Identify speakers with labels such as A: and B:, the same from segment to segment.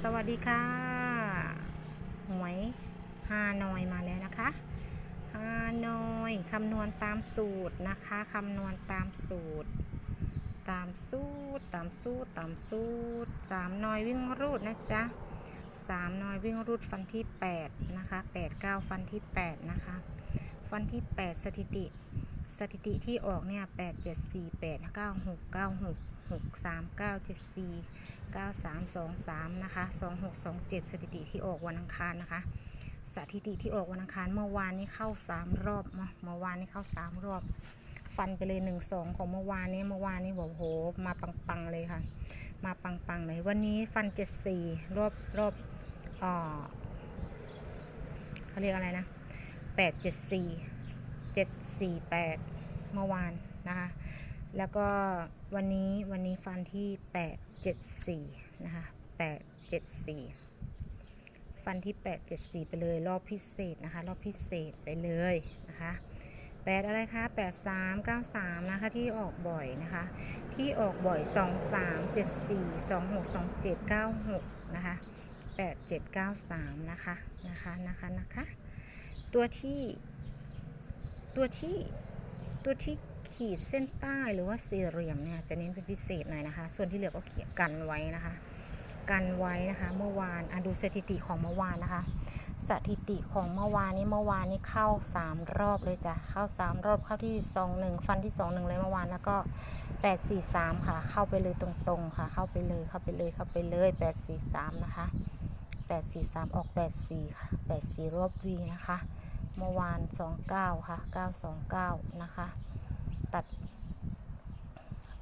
A: สวัสดีค่ะ หวยฮานอยมาแล้วนะคะฮานอยคำนวณตามสูตรนะคะคำนวณตามสูตร ตามสูตรตามสูตรตามสูตรสามนอยวิ่งรูดนะจ๊ะสามนอยวิ่งรูดฟันที่แปดนะคะแปดเก้าฟันที่แปดนะคะฟันที่แปดสถิติ สถิติที่ออกเนี่ยแปดเจ็ดสี่แปดเก้าหกเก้าหก กสามเก้าเจ็ดสี่9323นะคะ2627สถิติที่ออกวันอังคารนะคะ สถิติที่ออกวันอังคารเมื่อวานนี้เข้า3รอบเนาเมื่อวานนี้เข้า3รอบ ฟันไปเลย1 2ของเมื่อวานนี้เมื่อวานนี้บอกโหมาปังๆเลยค่ะ มาปังๆเลยวันนี้ฟัน74รอบรอบเออเขาเรียกอะไรนะ874 748เมื่อวานนะคะ แล้วก็วันนี้วันนี้ฟันที่ 874 นะคะ 874 ฟันที่ 874 ไปเลยรอบพิเศษนะคะ รอบพิเศษไปเลยนะคะ8อะไรคะ8393นะคะที่ออกบ่อยนะคะ ที่ออกบ่อย2374 2627 96นะคะ8793นะคะนะคะนะคะนะคะ ตัวที่ ตัวที่ตัวที่ ขีดเส้นใต้หรือว่าสี่เหลี่ยมเนี่ยจะเน้นเป็นพิเศษหน่อยนะคะ ส่วนที่เหลือก็เขียนกันไว้นะคะ กันไว้นะคะ เมื่อวานอะดูสถิติของเมื่อวานนะคะ สถิติของเมื่อวานนี้เมื่อวานนี้เข้า 3 รอบเลยจ้ะเข้า 3 รอบเข้าที่ 2 1 ฟันที่ 2 1 เลยเมื่อวานแล้วก็ 8 4 3 ค่ะ เข้าไปเลยตรงๆค่ะ เข้าไปเลยเข้าไปเลยเข้าไปเลย 8 4 3 นะคะ 8 4 3 ออก 8 4 ค่ะ 8 4 รอบวีนะคะ เมื่อวาน 29 ค่ะ 929 นะคะ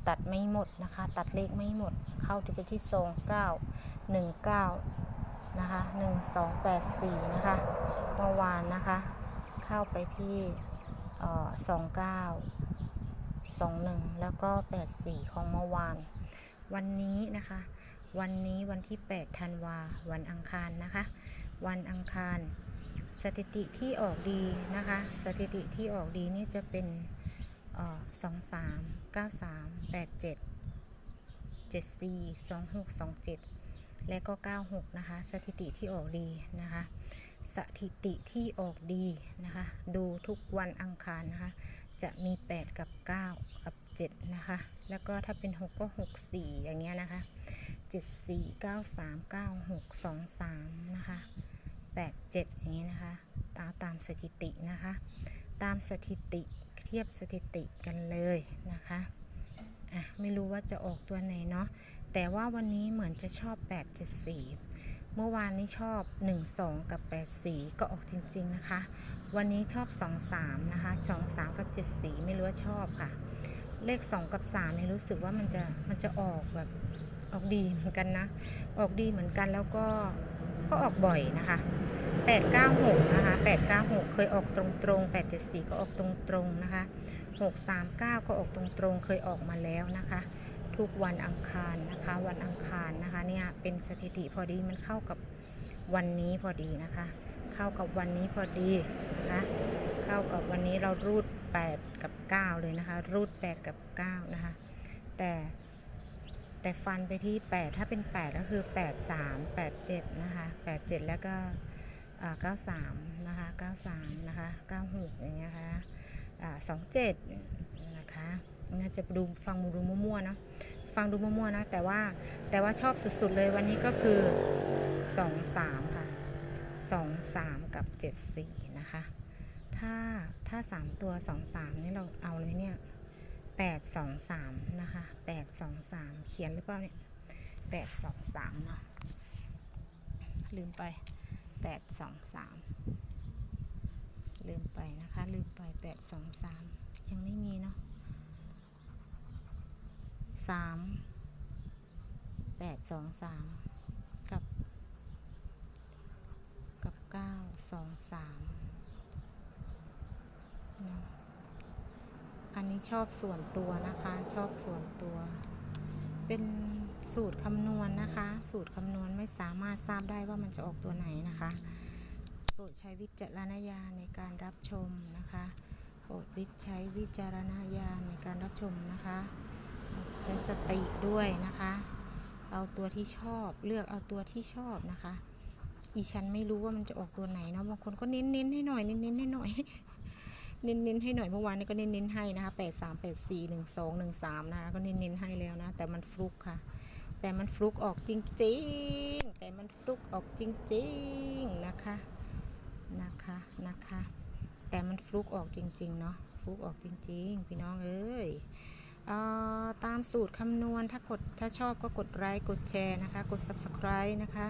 A: ตัดไม่หมดนะคะ ตัดเลขไม่หมด เข้าที่ไปที่2 9 1 9นะคะ1 2 8 4นะคะเมื่อวานนะคะ เข้าไปที่เอ่อ29 21แล้วก็84ของเมื่อวาน วันนี้นะคะ วันนี้วันที่8ธันวาวันอังคารนะคะ วันอังคาร สถิติที่ออกดีนะคะ สถิติที่ออกดีนี่จะเป็น สองสามเก้าสามแปดเจ็ดเจ็ดสี่สองหกสองเจ็ดและก็เก้าหกนะคะ สถิติที่ออกดีนะคะ สถิติที่ออกดีนะคะ ดูทุกวันอังคารนะคะ จะมี8กับ9กับ7นะคะ แล้วก็ถ้าเป็น6ก็6 4อย่างเงี้ยนะคะ7 4 9 3 9 6 2 3นะคะ8 7อย่างนี้ยนะคะ ตามตามสถิตินะคะ ตามสถิติ ทียบสถิติกันเลยนะคะอะไม่รู้ว่าจะออกตัวไหนเนาะแต่ว่าวันนี้เหมือนจะชอบ 874 เมื่อวานนี้ชอบ 12 กับ 84 ก็ออกจริงๆนะคะ วันนี้ชอบ 23 นะคะ 23 กับ 74 ไม่รู้ว่าชอบค่ะ เลข 2 กับ3เนี่ยรู้สึกว่ามันจะมันจะออกแบบออกดีเหมือนกันนะ ออกดีเหมือนกันแล้วก็ก็ออกบ่อยนะคะ 896 นะคะ 896 เคยออกตรงๆ 874 ก็ออกตรงๆ นะคะ 639 ก็ออกตรงๆ เคยออกมาแล้วนะคะ ทุกวันอังคารนะคะ วันอังคารนะคะเนี่ยเป็นสถิติพอดีมันเข้ากับวันนี้พอดีนะคะ เข้ากับวันนี้พอดีนะคะ เข้ากับวันนี้เรารูด 8 กับ 9 เลยนะคะ รูด 8 กับ 9 นะคะ แต่แต่ฟันไปที่ 8 ถ้าเป็น 8 ก็คือ 8 3 8 7 นะคะ 8 7 แล้วก็ อ่า93นะคะ93นะคะ96อย่างเงี้ยค่ะอ่า27นะคะน่าจะดูฟังดูมั่วๆเนาะฟังดูมั่วๆนะแต่ว่าแต่ว่าชอบสุดๆเลยวันนี้ก็คือ23ค่ะ23กับ74นะคะถ้าถ้า3ตัว23นี่เราเอาเลยเนี่ย823นะคะ823เขียนหรือเปล่าเนี่ย823เนาะลืมไป 823ลืมไปนะคะ ลืมไป823ยังไม่มีเนาะ3 823กับกับ923เนาะอันนี้ชอบส่วนตัวนะคะ ชอบส่วนตัว เป็น สูตรคำนวณนะคะ สูตรคำนวณไม่สามารถทราบได้ว่ามันจะออกตัวไหนนะคะโปรดใช้วิจารณญาณในการรับชมนะคะโปรดวิใช้วิจารณญาณในการรับชมนะคะ ใช้สติด้วยนะคะ เอาตัวที่ชอบเลือกเอาตัวที่ชอบนะคะอีฉันไม่รู้ว่ามันจะออกตัวไหนเนาะบางคนก็เน้นเน้นให้หน่อยเน้นเน้นให้หน่อยเน้นเน้นให้หน่อยเมื่อวานนี้ก็เน้นเน้นให้นะคะแปดสามแปดสี่หนึ่งสองหนึ่งสามนะคะก็เน้นเน้นให้แล้วนะ แต่มันฟลุกค่ะ แต่มันฟลุกออกจริงๆ แต่มันฟลุกออกจริงๆนะคะนะคะนะคะ แต่มันฟลุกออกจริงๆเนาะฟลุกออกจริง ๆ พี่น้องเอ้ยอ่อตามสูตรคำนวณถ้ากดถ้าชอบก็กดไลค์กดแชร์นะคะ กด subscribe นะคะ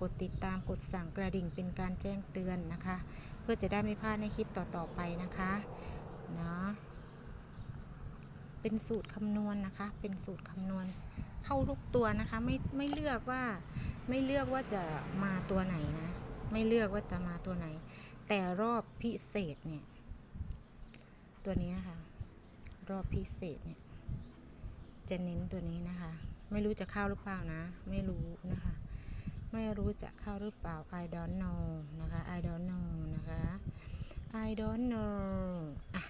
A: กดติดตามกดสั่งกระดิ่งเป็นการแจ้งเตือนนะคะ เพื่อจะได้ไม่พลาดในคลิปต่อๆไปนะคะเนาะเป็นสูตรคำนวณนะคะ เป็นสูตรคำนวณ เข้าทุกตัวนะคะ ไม่ไม่เลือกว่าไม่เลือกว่าจะมาตัวไหนนะ ไม่เลือกว่าจะมาตัวไหน แต่รอบพิเศษเนี่ย ตัวนี้ค่ะ รอบพิเศษเนี่ย จะเน้นตัวนี้นะคะ ไม่รู้จะเข้าหรือเปล่านะ ไม่รู้นะคะ ไม่รู้จะเข้าหรือเปล่า I don't know นะคะ I don't know นะคะ I don't know อะ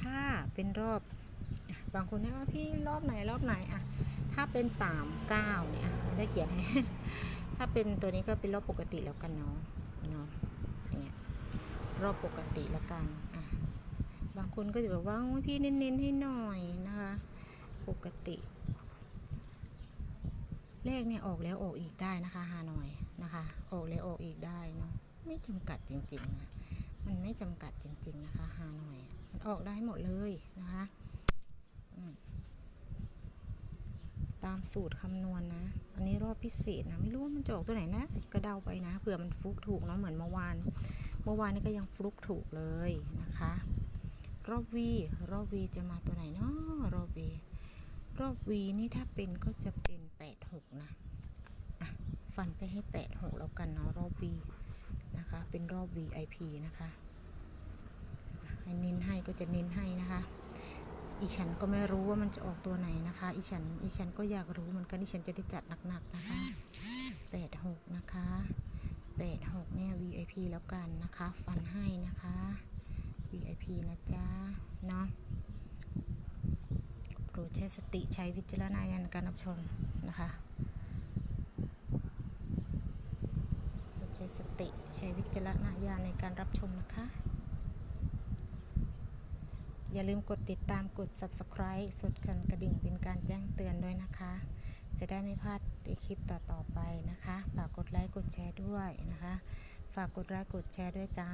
A: ถ้าเป็นรอบบางคนเนี่ยว่าพี่รอบไหนรอบไหนอะ ถ้าเป็นสามเก้าเนี่ยอ่ได้เขียนให้ ถ้าเป็นตัวนี้ก็เป็นรอบปกติแล้วกันเนาะเนาะอย่างเงี้ยรอบปกติแล้วกันอะบางคนก็จะแบบว่าพี่เน้นๆให้หน่อยนะคะ ปกติเลขเนี่ยออกแล้วออกอีกได้นะคะฮานอยนะคะ ออกแล้วออกอีกได้เนาะไม่จำกัดจริงๆนะมันไม่จำกัดจริง ๆนะคะฮานอยมันออกได้หมดเลยนะคะอืม ตามสูตรคำนวณนะ อันนี้รอบพิเศษนะ ไม่รู้ว่ามันจะออกตัวไหนนะก็เดาไปนะ เผื่อมันฟลุกถูกเนาะ เหมือนเมื่อวาน เมื่อวานนี้ก็ยังฟลุกถูกเลยนะคะ รอบวีรอบวีจะมาตัวไหนเนาะ รอบวีรอบวีนี่ถ้าเป็นก็จะเป็นแปดหกนะอะฟันไปให้แปดหกแล้วกันเนาะรอบวีนะคะ เป็นรอบ VIP นะคะให้เน้นให้ก็จะเน้นให้นะคะ อีฉันก็ไม่รู้ว่ามันจะออกตัวไหนนะคะ อีฉัน อีฉันก็อยากรู้เหมือนกันอีฉันจะได้จัดหนักๆนะคะแปดหกนะคะแปดหกเนี่ย VIP แล้วกันนะคะ ฟันให้นะคะ VIP นะจ๊ะ เนาะโปรดใช้สติใช้วิจารณญาณในการรับชมนะคะโปรดใช้สติใช้วิจารณญาณในการรับชมนะคะ อย่าลืมกดติดตามกด subscribe สดกันกระดิ่งเป็นการแจ้งเตือนด้วยนะคะ จะได้ไม่พลาดในคลิปต่อๆไปนะคะ ฝากกดไลค์กดแชร์ด้วยนะคะ ฝากกดไลค์กดแชร์ด้วยจ้า